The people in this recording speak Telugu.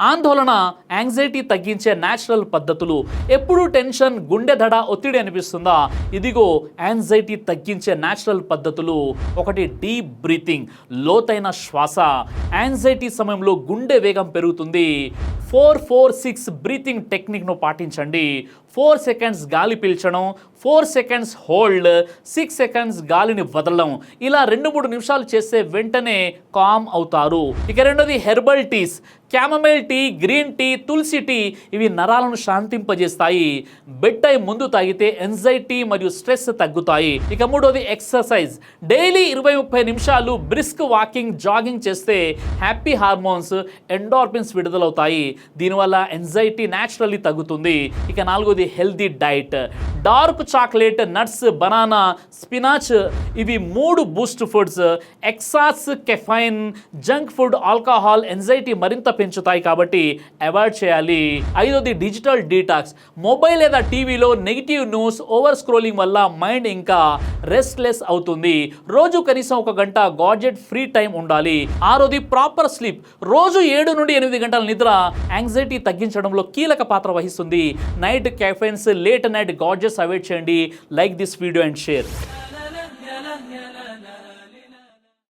ఆందోళన యాంగ్జైటీ తగ్గించే న్యాచురల్ పద్ధతులు. ఎప్పుడు టెన్షన్ గుండె దడ ఒత్తిడి అనిపిస్తుందా? ఇదిగో యాంగ్జైటీ తగ్గించే న్యాచురల్ పద్ధతులు. ఒకటి డీప్ బ్రీతింగ్ లోతైన శ్వాస. యాంగ్జైటీ సమయంలో గుండె వేగం పెరుగుతుంది. ఫోర్ ఫోర్ సిక్స్ బ్రీతింగ్ టెక్నిక్ను పాటించండి. ఫోర్ సెకండ్స్ గాలి పీల్చడం four seconds hold six seconds గాలిని వదలడం. ఇలా రెండు మూడు నిమిషాలు చేస్తే వెంటనే కామ్ అవుతారు. ఇక రెండోది herbal teas. Chamomile tea green tea tulsi tea ఇవి నరాలను శాంతింపజేస్తాయి. బెడ్ టైం ముందు తాగితే ఎంజైటీ మరియు స్ట్రెస్ తగ్గుతాయి. ఇక మూడోది ఎక్సర్సైజ్ డైలీ ఇరవై ముప్పై నిమిషాలు బ్రిస్క్ వాకింగ్ జాగింగ్ చేస్తే హ్యాపీ హార్మోన్స్ ఎండార్పిన్స్ విడుదలవుతాయి. దీనివల్ల ఎంజైటీ న్యాచురల్లీ తగ్గుతుంది. ఇక నాలుగోది healthy diet dark chocolate nuts banana spinach ఇవి mood boost foods. Excess caffeine junk food alcohol anxiety మరింత పెంచుతాయి కాబట్టి అవాయిడ్ చేయాలి. ఐదోది డిజిటల్ డీటాక్స్. మొబైల్ లేదా టీవీలో నెగిటివ్ న్యూస్ ఓవర్ స్క్రోలింగ్ వల్ల మైండ్ ఇంకా రెస్ట్లెస్ అవుతుంది. రోజు కనీసం ఒక గంట గాడ్జెట్ ఫ్రీ టైం ఉండాలి. ఆరోది ప్రాపర్ స్లీప్ రోజు ఏడు నుండి ఎనిమిది గంటల నిద్ర యాంగ్జైటీ తగ్గించడంలో కీలక పాత్ర వహిస్తుంది. Night caffeines late night gadgets avoid చేయండి. Like this video and share.